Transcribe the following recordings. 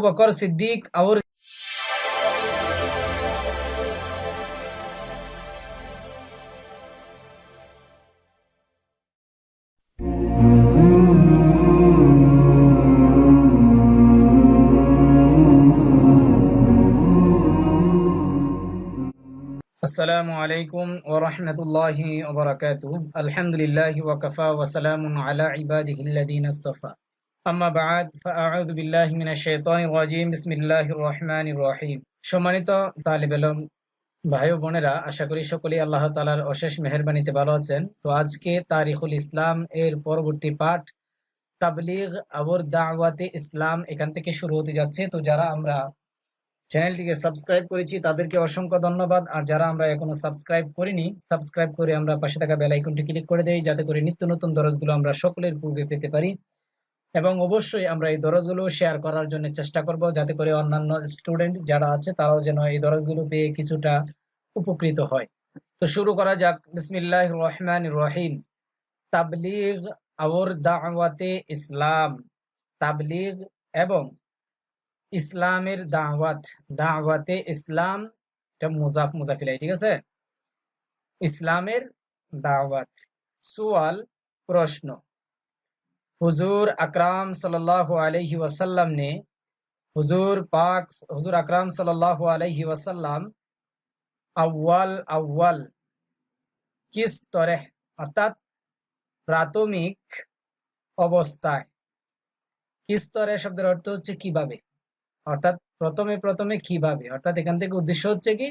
بكر صديق اور السلام عليكم ورحمة الله وبركاته. الحمد لله وكفى وسلام على عباده الذين اصطفى. আম্মা বাদ আউযু বিল্লাহি মিনাশ শাইতানির রাজিম, বিসমিল্লাহির রহমানির রহিম। সম্মানিত তালিবেলম ভাই ও বোনেরা, আশা করি সকলেই আল্লাহ তালার অশেষ মেহরবানিতে ভালো আছেন। তো আজকে তারিখুল ইসলাম এর পরবর্তী পাঠ, তাবলিগ আবর দাওয়াতে ইসলাম এখান থেকে শুরু হতে যাচ্ছে। তো যারা আমরা চ্যানেলটিকে সাবস্ক্রাইব করেছি, তাদেরকে অসংখ্য ধন্যবাদ। আর যারা আমরা এখনও সাবস্ক্রাইব করিনি, সাবস্ক্রাইব করে আমরা পাশে থাকা বেল আইকনটি ক্লিক করে দেই, যাতে করে নিত্য নতুন দরজগুলো আমরা সকলের পূর্বে পেতে পারি। এবং অবশ্যই আমরা এই দরজগুলো শেয়ার করার জন্য চেষ্টা করব যাতে করে অন্যান্য স্টুডেন্ট যারা আছে, তারাও যেন এই দরজগুলো পেয়ে কিছুটা উপকৃত হয়। তো শুরু করা যাক। বিসমিল্লাহ রহমান রহিম। তাবলিগ আওর দাওয়াতে ইসলাম। তাবলিগ এবং ইসলামের দাওয়াত। দাওয়াতে ইসলাম, এটা মুজাফ মুজাফিলাই ঠিক আছে? ইসলামের দাওয়াত। সুয়াল, প্রশ্ন। হুজুর আকরাম সাল্লাল্লাহু আলাইহি ওয়াসাল্লাম ने হুজুর পাক, হুজুর আকরাম সাল্লাল্লাহু আলাইহি ওয়াসাল্লাম আউয়াল আউয়াল কিস তরহ, অর্থাৎ প্রাথমিক অবস্থায়। কিস তরে শব্দের অর্থ হচ্ছে কীভাবে? অর্থাৎ প্রথমে প্রথমে কীভাবে? অর্থাৎ এখান থেকে উদ্দেশ্য হচ্ছে কি?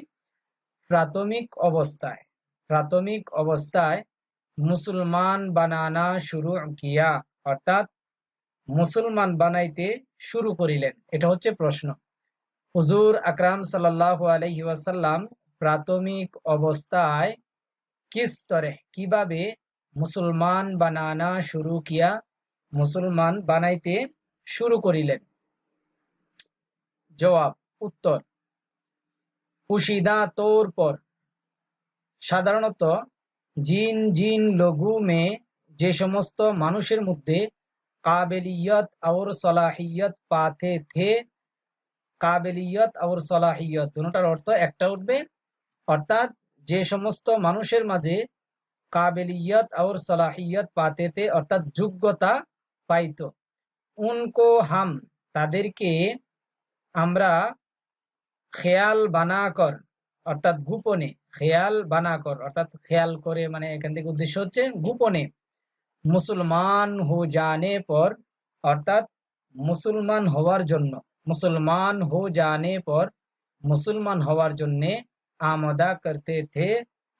প্রাথমিক অবস্থায়। প্রাথমিক অবস্থায় মুসলমান বানানা শুরু কিয়া। অর্থাৎ মুসলমান বানাইতে শুরু করিলেন। এটা হচ্ছে প্রশ্ন। হুজুর আকরাম সাল্লাহ আলহি প্রাথমিক অবস্থায় কি তরে কীভাবে মুসলমান বানানা শুরু কিয়া মুসলমান বানাইতে শুরু করিলেন? জবাব, উত্তর। পুশিদা তোর পর। সাধারণত জিন জিন লঘু মে যে সমস্ত মানুষের মধ্যে কাবেলিয়ত আউর সলাহিয়ত পাথে থে, কাবেলিয়ত আউর সলাহিয়ত, দুটার অর্থ একটা উঠবে। অর্থাৎ যে সমস্ত মানুষের মাঝে কাবেলিয়ত আউর সলাহিয়ত পাতে থে, অর্থাৎ যোগ্যতা পাইত। উনকো হাম, তাদেরকে আমরা খেয়াল বানা কর, অর্থাৎ গোপনে, খেয়াল বানা কর, অর্থাৎ খেয়াল করে মানে এখান থেকে উদ্দেশ্য হচ্ছে গোপনে। মুসলমান হো জানে পর, অর্থাৎ মুসলমান হওয়ার জন্য, মুসলমান হো জানে পর, মুসলমান হওয়ার জন্যে আমদা করতে থে,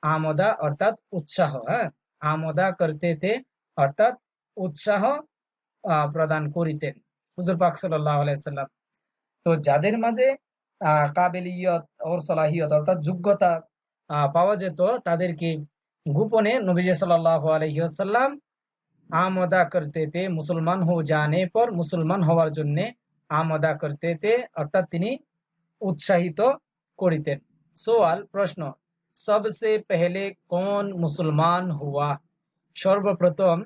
আমদা অর্থাৎ উৎসাহ হ্যাঁ? আমদা করতে থে, অর্থাৎ উৎসাহ প্রদান করিতেন। হুজুর পাক সাল্লাহ তো যাদের মাঝে কাবেলিয়ত ওর সলাহিয়ত অর্থাৎ যোগ্যতা পাওয়া যেত, তাদেরকে গোপনে নবীজ সাল্লাহ আলহিহাসাল্লাম আমদা করতে তে মুসলমান হো জানে পর মুসলমান হওয়ার জন্য আমদা করতে তে অর্থাৎ তিনি উৎসাহিত করিতেন সোয়াল প্রশ্ন সবসে পেহলে কোন মুসলমান হওয়া সর্বপ্রথম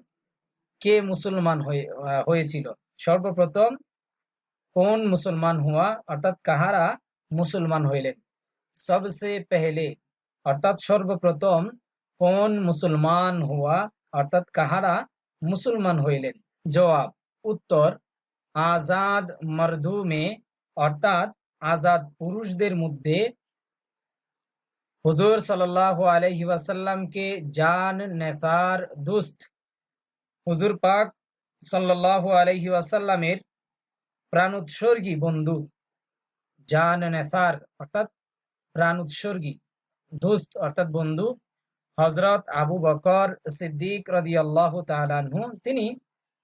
কে মুসলমান হয়ে হয়েছিল সর্বপ্রথম কোন মুসলমান হওয়া অর্থাৎ কাহারা মুসলমান হইলেন সবসে পেহলে অর্থাৎ সর্বপ্রথম কোন মুসলমান হওয়া অর্থাৎ কাহারা মুসলমান হইলেন। জবাব, উত্তর, আজাদ মর্দু মে অর্থাৎ আজাদ পুরুষদের মধ্যে হুজুর সাল্লাহ আলহি ওয়াসাল্লামকে জান, নেসার, দুস্ত, হুজুর পাক সাল্লাহ আলহি ওয়াসাল্লামের প্রাণ উৎসর্গী বন্ধু, জান, নেসার, অর্থাৎ প্রাণ উৎসর্গী দোস্ত, অর্থাৎ বন্ধু হজরত আবু বকর সিদ্দিক রদিয়াল্লাহ তালানহু তিনি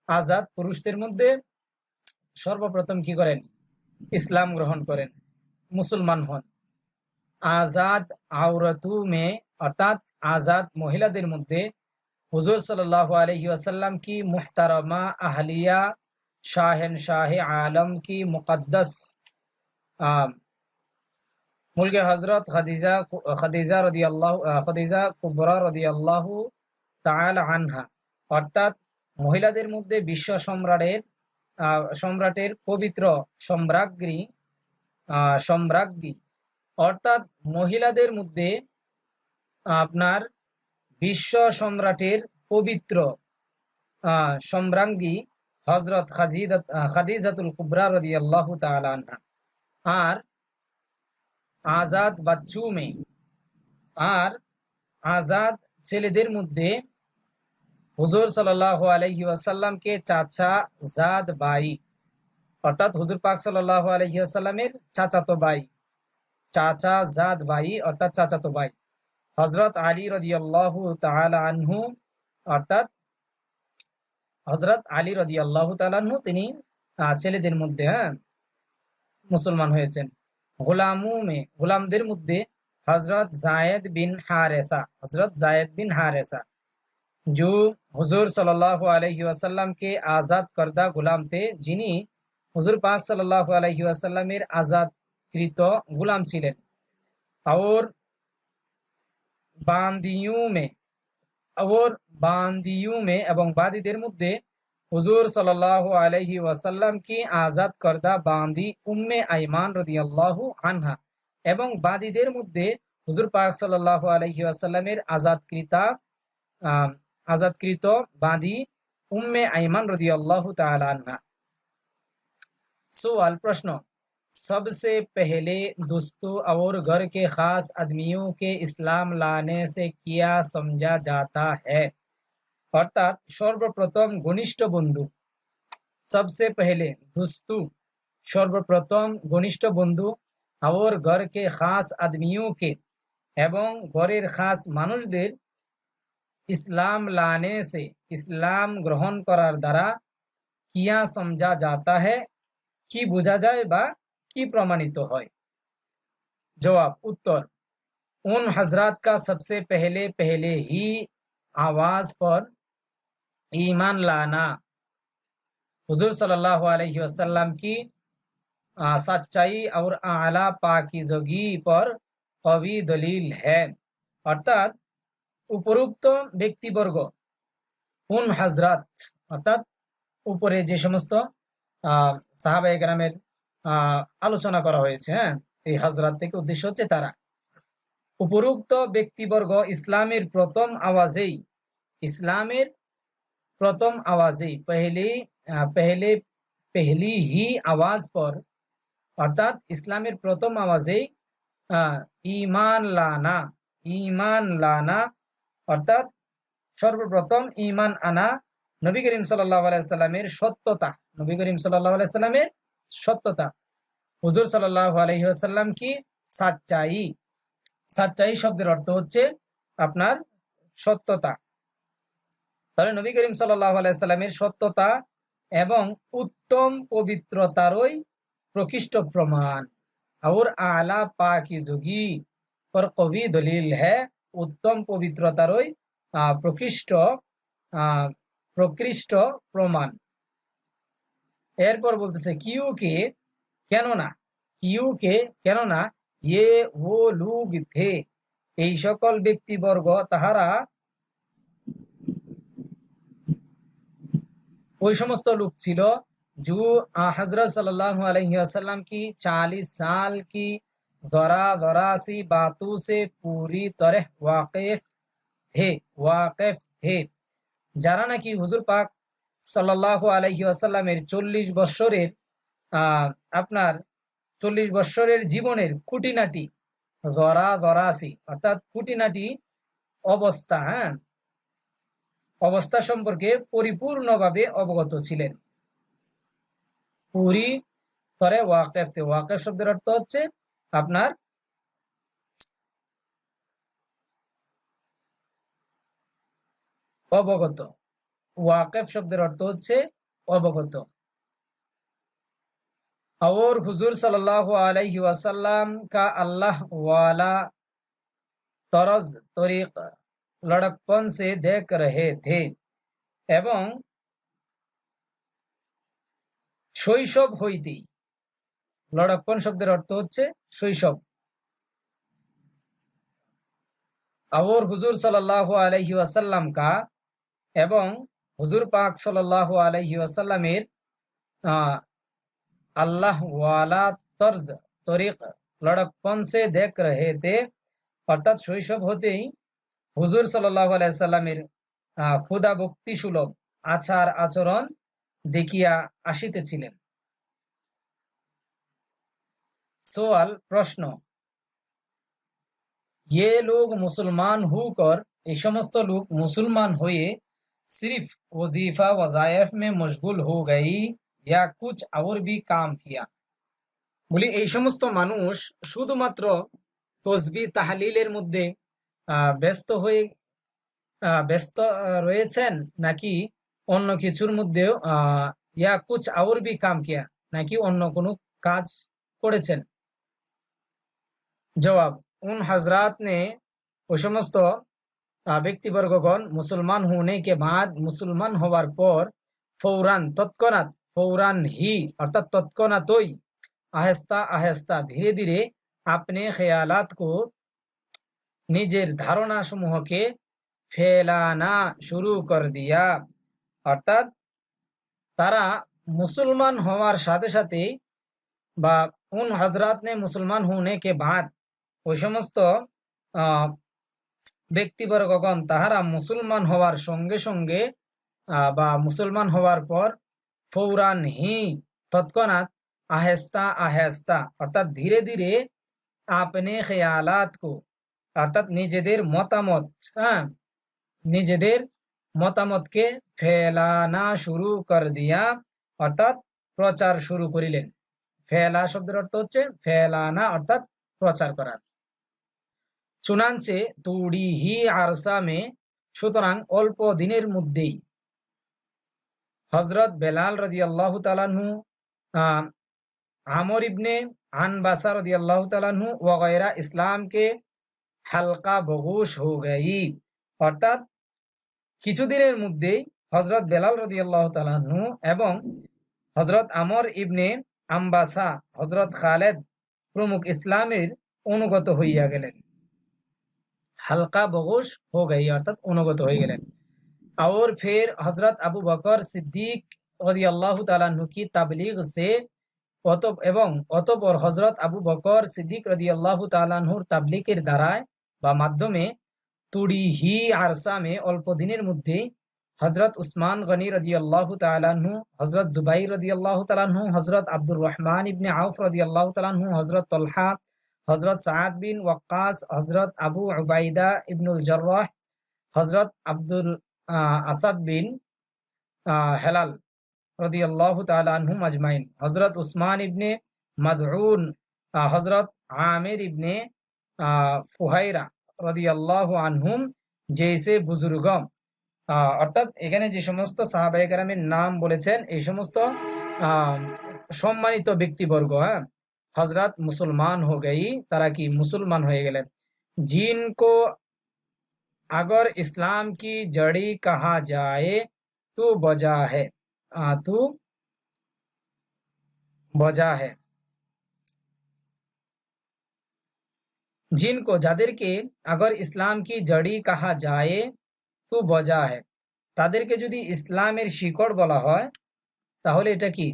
আজাদ পুরুষদের মধ্যে সর্বপ্রথম কি করেন? ইসলাম গ্রহণ করেন, মুসলমান হন। আজাদ আওরাতু মে, অর্থাৎ আজাদ মহিলাদের মধ্যে হুজুর সাল্লাহ আলহি আসাল্লাম কি মুহতারমা আহলিয়া শাহেন শাহে আলম কি মুকদ্দস মুলকে হজরত খাদিজা খাদিজা রদি আল্লাহ খাদিজা কুবরা রদি আল্লাহ তাল আনহা। অর্থাৎ মহিলাদের মধ্যে বিশ্ব সম্রাটের সম্রাটের পবিত্র সম্রাজ্ঞী সম্রাজ্ঞী। অর্থাৎ মহিলাদের মধ্যে আপনার বিশ্ব সম্রাটের পবিত্র সম্রাঙ্গী হজরত খাজিদ খাদিজাতুল কুবরা রদি আল্লাহ তাল আনহা। আর আজাদ বাচ্চু মে আর আজাদ ছেলেদের মধ্যে হুজুর সাল্লাহ আলহি আসাল্লামকে চাচা জাদ বাই, অর্থাৎ হুজুর পাক সাল্লাহ আলহি আসাল্লামের চাচাতো বাই। চাচা জাদ বাই, অর্থাৎ চাচাতো বাই। হজরত আলী রদিয়াল্লাহু তাআলা আনহু, অর্থাৎ হজরত আলী রদিয়াল্লাহু তাআলা আনহু, তিনি ছেলেদের মধ্যে হ্যাঁ মুসলমান হয়েছেন। গোলামুমে গোলামদের মধ্যে হজরত জায়দ বিন হারেসা হজরত জায়দ বিন হারেসা জু হুজুর সাল্লাহ আলহি আসাল্লামকে আজাদ করদা গোলাম তে, যিনি হুজুর পাক সাল্লাহ আলহি আসাল্লামের আজাদকৃত গুলাম ছিলেন। আওর বান্দিউমে আওর বান্দিউমে এবং বাদীদের মধ্যে হুজুর সাল্লাল্লাহু আলাইহি ওয়াসাল্লাম কি আজাদ করদা বান্দি উম্মে আইমান রাদিয়াল্লাহু আনহা এবং বাদীদের মধ্যে হুজুর পাক সাল্লাল্লাহু আলাইহি ওয়াসাল্লামের আজাদকৃতা আহ, आजादकृत बांदी उम्मे आयमन रदी अल्लाह तआला सवाल प्रश्न सबसे पहले दोस्तों और घर के खास आदमियों के इस्लाम लाने से किया समझा जाता है অর্থাৎ সর্বপ্রথম ঘনিষ্ঠ বন্ধু सबसे पहले दोस्तों সর্বপ্রথম ঘনিষ্ঠ বন্ধু और घर के खास आदमियों के এবং ঘরের খাস মানুষদের ইসলাম লানে সে ইসলাম গ্রহণ করার দ্বারা কিয়া সমঝা যাতা है কি বোঝা যায় বা কি প্রমাণিত হয় জবাব উত্তর उन हजरात का सबसे पहले पहले ही आवाज पर ईमान लाना हुजूर सल्लल्लाहु अलैहि वसल्लम की आ, सच्चाई और आला पाकिजगी पर कवी दलील है অর্থাৎ উপরোক্ত ব্যক্তিবর্গ উন হাজরাত অর্থাৎ উপরে যে সমস্ত আহ সাহাবাই গ্রামের আহ আলোচনা করা হয়েছে হ্যাঁ এই হাজরাত থেকে উদ্দেশ্য হচ্ছে তারা উপরোক্ত ব্যক্তিবর্গ ইসলামের প্রথম আওয়াজেই ইসলামের প্রথম আওয়াজেই পহলে আহ, পহলে পহলি হি আওয়াজ পর অর্থাৎ ইসলামের প্রথম আওয়াজেই আহ, ইমান লানা ইমান লানা অর্থাৎ সর্বপ্রথম ইমান আনা নবী করিম আলাইসাল্লামের সত্যতা নবী করিম আলাইসাল্লামের সত্যতা হুজুর সাল্লাহ আলহিহাসাল্লাম কি সাচ্চাই সাচ্চাই শব্দের অর্থ হচ্ছে আপনার সত্যতা। তাহলে নবী করিম সাল্লাহ আলাইসাল্লামের সত্যতা এবং উত্তম পবিত্রতারই প্রকৃষ্ট প্রমাণ और आला पाकिजुगी पर कवि दलील है উত্তম পবিত্রতারই আহ, প্রকৃষ্ট আহ, প্রকৃষ্ট প্রমাণ এরপর বলতেছে কিউ কে কেননা কিউ কে কেননা ইয়ে ও লুগ থে এই সকল ব্যক্তিবর্গ তাহারা ওই সমস্ত লোক ছিল। জু হজরত সাল্লাহ আলহিম কি চালিশ সাল কি ধরা ধরাসি বাতু সে পুরি তরে ওয়াকিফ হে ওয়াকিফ হে যারা নাকি হুজুর পাক সাল্লাহ আলহি আসাল্লামের চল্লিশ বৎসরের আপনার চল্লিশ বৎসরের জীবনের খুঁটিনাটি ধরা ধরাসি অর্থাৎ খুঁটিনাটি অবস্থা হ্যাঁ? অবস্থা সম্পর্কে পরিপূর্ণভাবে অবগত ছিলেন পুরি তরে ওয়াকেফ তে ওয়াকেফ শব্দের অর্থ হচ্ছে আপনার অবগত ওয়াকেফ শব্দের অর্থ হচ্ছে অবগত और हुजूर सल्लल्लाहु अलैहि वसल्लम का अल्लाह वाला तरज तरीक लड़कपन से देख रहे थे এবং শৈশব হইতেই লড়াপ্পন শব্দের অর্থ হচ্ছে শৈশব और हुजूर सल्लल्लाहु अलैहि वसल्लम का এবং হুজুর পাক সাল্লাল্লাহু আলাইহি ওয়াসাল্লামের आ, अल्लाह वाला तर्ज तरीक लड़कपन से देख रहे थे অর্থাৎ শৈশব হতেই হুজুর সাল্লাহ আলাইসাল্লামের ক্ষুদা ভক্তি সুলভ আচার আচরণ দেখিয়া আসিতেছিলেন সোয়াল প্রশ্ন ये लोग मुसलमान होकर এই সমস্ত লোক মুসলমান হয়ে सिर्फ वजीफा वजायफ में मशगुल हो गई या कुछ और भी काम किया বলি এই সমস্ত মানুষ শুধুমাত্র তসবি তাহলিলের মধ্যে ব্যস্ত হয়ে ব্যস্ত রয়েছেন নাকি অন্য কিছুর মধ্যেও ইয়া কুচ আউর বি কাম কিয়া নাকি অন্য কোনো কাজ করেছেন? জবাব, উন হজরাত নে ওই সমস্ত ব্যক্তিবর্গগণ মুসলমান হোনে কে বাদ মুসলমান হওয়ার পর ফৌরান তৎক্ষণাৎ, ফৌরান হি, অর্থাৎ তৎক্ষণাৎই আহেস্তা আহেস্তা ধীরে ধীরে আপনি খেয়ালাত কো নিজের ধারণা সমূহকে ফেলানা শুরু কর দিয়া। অর্থাৎ তারা মুসলমান হওয়ার সাথে সাথে বা উন হজরত নে মুসলমান হোনে কে বাদ ওই সমস্ত ব্যক্তিবর্গগণ তাহারা মুসলমান হওয়ার সঙ্গে সঙ্গে বা মুসলমান হওয়ার পর ফৌরান হি তৎক্ষণাৎ আহেস্তা আহেস্তা, অর্থাৎ ধীরে ধীরে আপনি খেয়ালাত কো অর্থাৎ নিজেদের মতামত হ্যাঁ? নিজেদের মতামতকে ফেলানা শুরু কর দিয়া, অর্থাৎ প্রচার শুরু করিলেন। ফেলা শব্দের অর্থ হচ্ছে ফেলানা, অর্থাৎ প্রচার করার চুনাঞ্চে তুড়ি হি আরসামে, সুতরাং অল্প দিনের মধ্যেই হজরত বেলাল রদি আল্লাহ তালানহু আমর ইবনে আন বাসা রদি আল্লাহ তালানহু ওগেরা ইসলামকে হালকা বগুশ হো গই অর্থাৎ কিছুদিনের মধ্যেই হজরত বেলাল রদি আল্লাহ তালাহু এবং হজরত আমর ইবনে আম্বাসা হজরত খালেদ প্রমুখ ইসলামের অনুগত হইয়া গেলেন হালকা বগুশ হো গই অর্থাৎ অনুগত হয়ে গেলেন और फिर हजरत अबू बकर सिद्दीक रदी अल्लाह तु की तबलीग से এবং অতপর হজরত আবু বকর সিদ্দিক রদি আল্লাহ তালাহুর তাবলিকের দ্বারায় বা মাধ্যমে তুড়ি হি আরসামে অল্প দিনের মধ্যে হজরত উসমান গনি রদি আল্লাহ তালাহু হজরত জুবাই রদি আল্লাহ তালাহু হজরত আব্দুর রহমান ইবনে আউফ রদি আল্লাহ তালাহু হজরত তলহা হজরত সাদ বিন ওয়াক্কাস হজরত আবু উবাইদা ইবনুল জর্রাহ হজরত আব্দুল আসাদ বিন হেলাল রদি আল্লাহ তালাহু আজমাইন হজরত উসমান ইবনে মদউন হজরত আমির ইবনে ফুহাইরা রদি আল্লাহ আনহুম জেসে বুজুর্গম অর্থাৎ এখানে যে সমস্ত সাহাবাহিকেরামের নাম বলেছেন এই সমস্ত সম্মানিত ব্যক্তিবর্গ হ্যাঁ হজরত মুসলমান হো গই তারা কি মুসলমান হয়ে গেলেন জিনকো अगर इस्लाम की जड़ी कहा जाए तो बजा है तो बजा है जिनको যাদেরকে আগর ইসলাম কি জড়ি কাহা যায় তো বজা হে তাদেরকে যদি ইসলামের শিকড় বলা হয় তাহলে এটা কি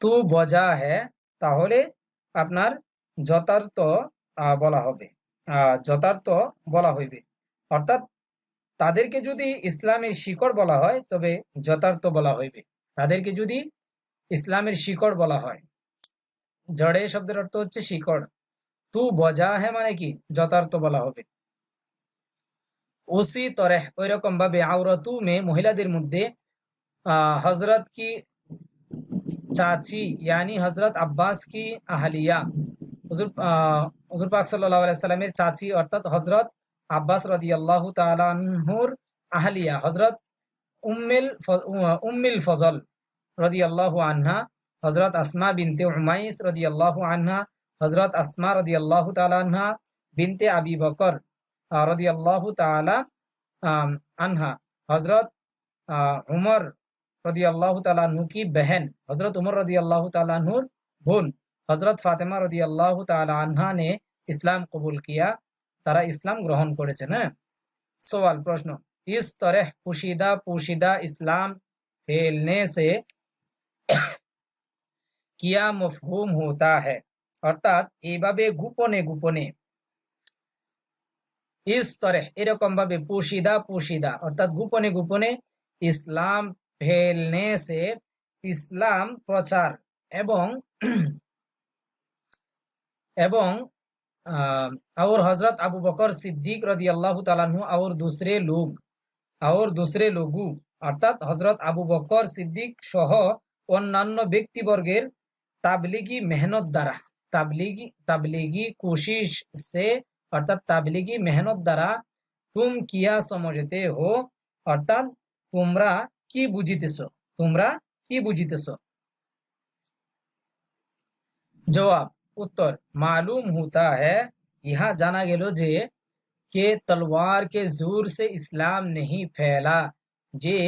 তু বজা হে তাহলে আপনার যথার্থ বলা হবে যথার্থ বলা হইবে অর্থাৎ তাদেরকে যদি ইসলামের শিকড় বলা হয় তবে যথার্থ বলা হইবে তাদেরকে যদি ইসলামের শিকড় বলা হয় জড়ে শব্দের অর্থ হচ্ছে শিকড় তু বজা হে মানে কি যথার্থ বলা হবে ওসি তরেহ ওই রকম ভাবে আওরতু মে মহিলাদের মধ্যে হজরত কি চাচি ইয়ানি হজরত আব্বাস কি আহলিয়া হুজুর হুজুর পাক সাল্লাহ সাল্লামের চাচি অর্থাৎ হজরত আব্বাস রদি আল্লাহ তালাহুর আহলিয়া হজরত উম্মিল উম্মিল ফজল রদি আল্লাহ আনহা হজরত আসমা বিনতে উমাইস রদি আল্লাহ আনহা হজরত আসমা রদি আল্লাহ তালাহা বিনতে আবি বকর রদি আল্লাহ তালা আনহা হজরত উমর रदी अल्लाह तु की बहन हजरत उमर रदी अल्लाह तुर বোন হজরত ফাতেমা রদি আল্লাহ তালা ने इस्लाम कबूल किया তারা ইসলাম গ্রহণ করেছেন হ্যাঁ सवाल प्रश्न इस तरह पोशीदा पोशीदा इस्लाम फैलने से কিয়া মফহুম হোতা হ্যায় অর্থাৎ এইভাবে গোপনে গোপনে স্তরে এরকম ভাবে পুশিদা পুশিদা অর্থাৎ গোপনে গোপনে ইসলাম ফেলনে সে ইসলাম প্রচার এবং এবং और हजरत अबू बकर सिद्दीक रदी अल्लाह तु और दूसरे लोग और दूसरे लोगों অর্থাৎ হজরত আবু বকর সিদ্দিক সহ অন্যান্য ব্যক্তিবর্গের তাবলিগি মেহনত দ্বারা তাবলিগি তাবলিগি কোশিশ সে অর্থাৎ তাবলিগি মেহনত দ্বারা তুম কিয়া সমঝতে হো অর্থাৎ তোমরা কি বুঝিতেছ তোমরা কি বুঝিতেছ জবাব उत्तर मालूम होता है यहाँ जाना गेलो जे के तलवार के जोर से इस्लाम नहीं फैला যে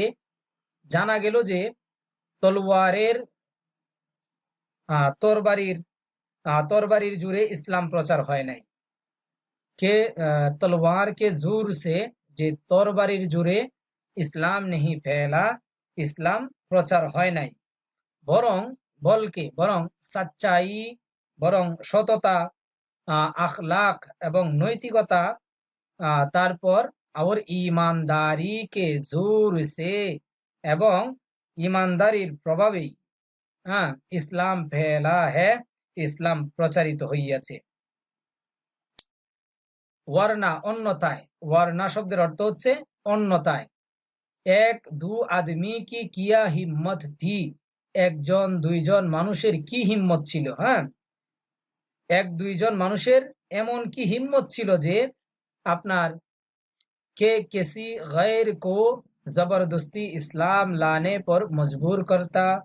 জানা গেল যে তলোয়ারের তরবারির তরবারির জুড়ে ইসলাম প্রচার হয় নাই। কে তলোয়ার কে জোর সে যে তরবারির জুড়ে ইসলাম নেহি ফেলা, ইসলাম প্রচার হয় নাই। বরং বলকে, বরং সাচ্চাই, বরং সততা আখলাখ এবং নৈতিকতা তারপর আর ইমানদারি কে জোর সে এবং ইমানদারির প্রভাবেই হ্যাঁ ইসলাম ফেলা হ্যাঁ ইসলাম প্রচারিত হইয়াছে। ওয়ার্না অন্যতায় ওয়ার্না শব্দের অর্থ হচ্ছে অন্যতায় এক, দু আদমি কি কিয়া হিম্মত থি একজন, দুইজন মানুষের কি হিম্মত ছিল হ্যাঁ? এক, দুইজন মানুষের এমন কি হিম্মত ছিল যে আপনার কে কেসি গैर কো জবরদস্তি ইসলাম লানে পর মজবুর করতা?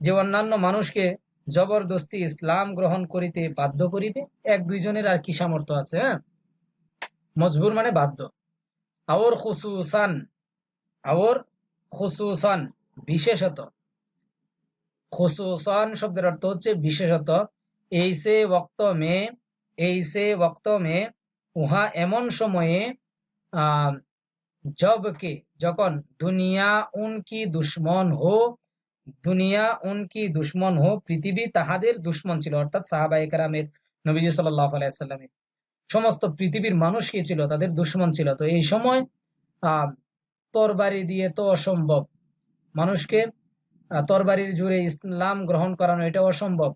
যে অন্যান্য মানুষকে জবরদস্তি ইসলাম গ্রহণ করিতে বাধ্য করিবে। এক দুইজনের আর কি সামর্থ্য আছে হ্যাঁ? মজবুর মানে বাধ্য। আওর খুসুসান আওর খুসুসান, বিশেষত। খুসুসান শব্দের অর্থ হচ্ছে বিশেষত। এইসে ওক্ত মে এইসে বক্ত মে, উহা এমন সময়ে, আহ, জবকে, যখন দুনিয়া উনকি দুশ্মন হো দুনিয়া, উনকি দুশ্মন হো পৃথিবী তাহাদের দুশ্মন ছিল, অর্থাৎ সাহাবাইকার নবীজি সাল্লাহ আলাইসাল্লামের সমস্ত পৃথিবীর মানুষ কি ছিল? তাদের দুশ্মন ছিল। তো এই সময় তরবারি দিয়ে তো অসম্ভব। মানুষকে তরবারির জুড়ে ইসলাম গ্রহণ করানো এটা অসম্ভব।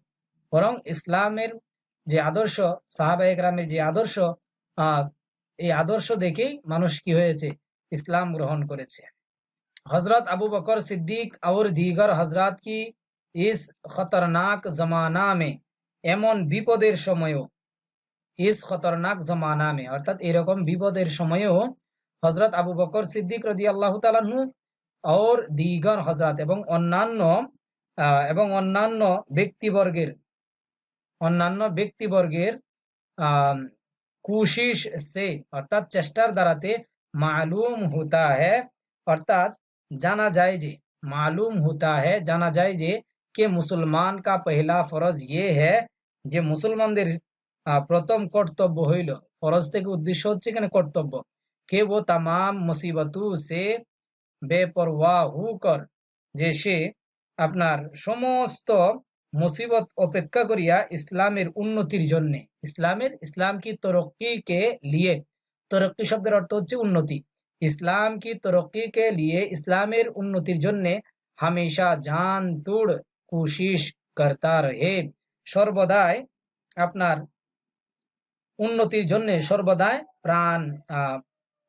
বরং ইসলামের যে আদর্শ সাহাবাহিক একরামের যে আদর্শ এই আদর্শ দেখেই মানুষ কি হয়েছে? ইসলাম গ্রহণ করেছে। হজরত আবু বকর সিদ্দিক और दीगर হজরত কি ইস খতরনাক জমানা মে এমন বিপদের সময়ও ইস খতরনাক জমানা মে অর্থাৎ এরকম বিপদের সময়ও হজরত আবু বকর সিদ্দিক রদি আল্লাহ তালাহু और দিগর হজরত এবং অন্যান্য এবং অন্যান্য ব্যক্তিবর্গের অন্যান্য ব্যক্তিবর্গের কুশিস সে অর্থাৎ চেষ্টার দ্বারাতে মালুম হতা হ্যাঁ অর্থাৎ জানা যায় যে মালুম হতা হ্যাঁ জানা যায় যে কে মুসলমান কা পহলা ফরজ ইয়ে হ্যাঁ যে মুসলমানদের প্রথম কর্তব্য হইল। ফরজ থেকে উদ্দেশ্য হচ্ছে এখানে কর্তব্য। কে ও তাম মুসিবতু সে বেপরওয়া হু কর, যে সে আপনার সমস্ত মুসিবত অপেক্ষা করিয়া ইসলামের উন্নতির জন্য। ইসলামের, ইসলাম কি তরক্কি কে লিয়ে? তরক্কি শব্দের অর্থ হচ্ছে উন্নতি। ইসলাম কি তরক্কি কে লিয়ে ইসলামের উন্নতির জন্য হামেশা জান, তুড় কোশিস করতা রহে? সর্বদাই আপনার উন্নতির জন্য সর্বদাই প্রাণ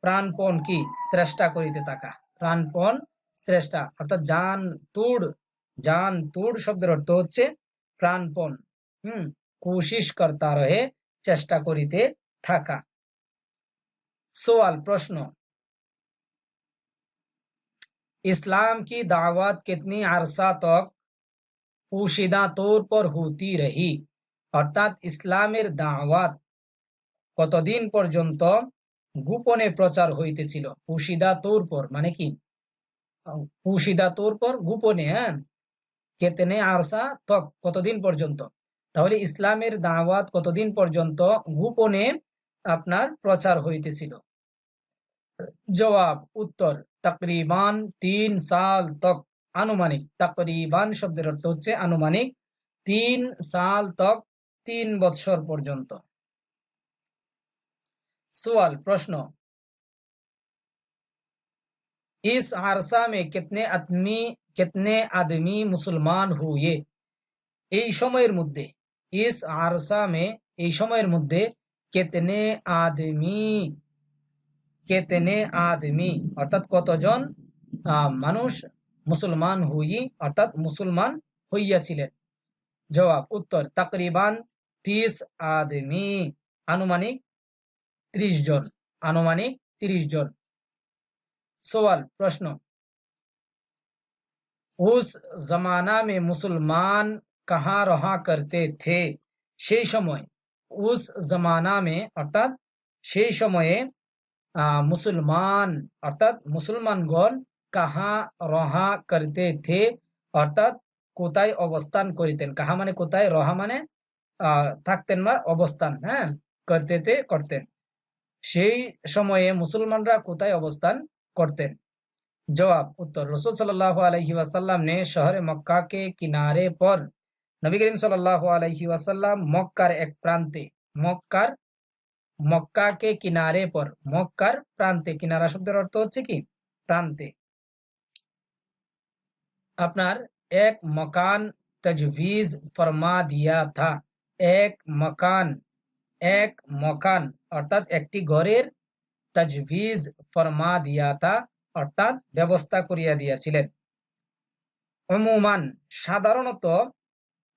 প্রাণপণ কি? শ্রেষ্ঠা করিতে থাকা। প্রাণপণ শ্রেষ্ঠা। অর্থাৎ জান, তুড় জান, তুড় শব্দের অর্থ হচ্ছে প্রাণপণ। হম কোশিস কর্তা রহে, চেষ্টা করিতে থাকা। সোয়াল, প্রশ্ন। इस्लाम की दावत कितनी अरसा तक पोशीदा तौर पर होती रही অর্থাৎ ইসলামের দাওয়াত কতদিন পর্যন্ত গোপনে প্রচার হইতেছিল পুশিদা তোর পর মানে কি পুশিদা তোর পর গোপনে হ্যাঁ কেতেনে আরসা তক কতদিন পর্যন্ত তাহলে ইসলামের দাওয়াত কতদিন পর্যন্ত গোপনে আপনার প্রচার হইতেছিল জবাব, উত্তর, তাকরিবান, তিন সাল তক, আনুমানিক। তাকরিবান শব্দের অর্থ হচ্ছে আনুমানিক। তিন সাল তক, তিন বৎসর পর্যন্ত। সোয়াল, প্রশ্ন। ইস আরসা মে কেতনে আদমি কেতনে আদমি মুসলমান হুয়ে? এই সময়ের মধ্যে, ইস আরসা মে, এই সময়ের মধ্যে কেতনে আদমি কেতনে আদমি, অর্থাৎ কতজন মানুষ মুসলমান হুই, অর্থাৎ মুসলমান হইয়াছিলেন? জবাব, উত্তর, তাকরিবান তিস আদমি, আনুমানিক ত্রিশ জন, আনুমানিক ত্রিশ জন। সওয়াল, প্রশ্ন, উস জমানা মে মুসলমান কাহা রহা করতে থে? সেই সময়, উস জমানা মে, অর্থাৎ সেই সময়ে মুসলমান অর্থাৎ মুসলমানগণ কাহা রহা করতে থে অর্থাৎ কোথায় অবস্থান করিতেন কাহা মানে কোথায় রহা মানে আহ, থাকতেন বা অবস্থান হ্যাঁ করতে তে করতেন সেই সময়ে মুসলমানরা কোথায় অবস্থান করতেন जवाब उत्तर रसूल सल्लल्लाहु अलैहि वसल्लम ने शहर मक्का के किनारे पर নবী করিম সাল্লাল্লাহু আলাইহি ওয়াসাল্লাম মক্কার এক প্রান্তে মক্কার মক্কাকে কিনারে পর, মক্কার প্রান্তে, কিনারা শব্দের অর্থ হচ্ছে কি? প্রান্তে। আপনার এক মকান তজভিজ ফরমা দিয়া থা। এক মকান এক মকান, অর্থাৎ একটি ঘরের তজভিজ ফরমা দিয়া থা, অর্থাৎ ব্যবস্থা করিয়া দিয়াছিলেন। অমুমান, সাধারণত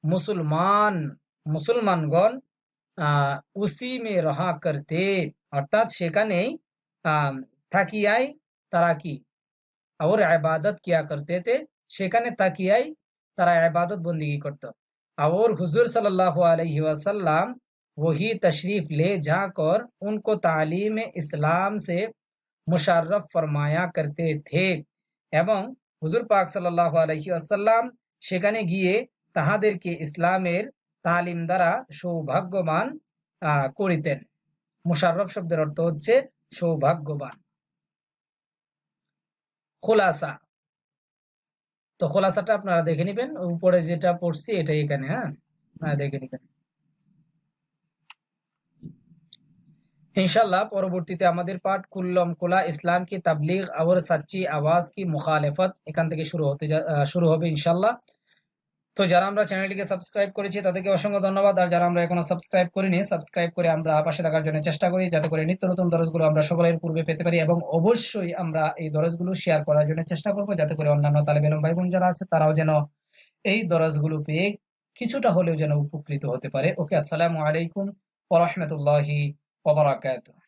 মুসলমান, মুসলমানগণ উসি মে রহা করতে অর্থাৎ সেখানেই আহ থাকিয়াই তারা কি और इबादत किया करते थे সেখানে তাকিয়াই তারা ইবাদত বন্দিগি করত और हुजूर सल्लल्लाहु अलैहि वसल्लम वही तशरीफ ले जाकर उनको तालीम इस्लाम से मुशर्रफ फरमाया करते थे এবং হুজুর পাক সাল্লাল্লাহু আলাইহি ওয়াসাল্লাম সেখানে গিয়ে তাহাদেরকে ইসলামের তালিম দ্বারা সৌভাগ্যবান আহ, করিতেন মুশাররফ শব্দের অর্থ হচ্ছে সৌভাগ্যবান খোলাসা তো খোলাসাটা আপনারা দেখে নেবেন উপরে যেটা পড়ছি এটাই এখানে হ্যাঁ হ্যাঁ দেখে নেবেন इंशाल्लाह পরবর্তীতে আমাদের পাঠ কুল্লম কোলা ইসলাম কি তাবলিগ और सच्ची आवाज की मुखालफत এখান থেকে শুরু হতে যা- আহ, শুরু হবে ইনশাল্লাহ তো যারা আমরা চ্যানেলটিকে সাবস্ক্রাইব করেছি, তাদেরকে অসংখ্য ধন্যবাদ। আর যারা আমরা এখনও সাবস্ক্রাইব করিনি, সাবস্ক্রাইব করে আমরা পাশে থাকার জন্য চেষ্টা করি, যাতে করে নিত্য নতুন দরজগুলো আমরা সকলের পূর্বে পেতে পারি এবং অবশ্যই আমরা এই দরজগুলো শেয়ার করার জন্য চেষ্টা করব, যাতে করে অন্যান্য তালেব এলম ভাই বোন যারা আছে, তারাও যেন এই দরজগুলো পেয়ে কিছুটা হলেও যেন উপকৃত হতে পারে। ওকে, আসসালামু আলাইকুম ওয়া রাহমাতুল্লাহি ওয়া বারাকাতুহু।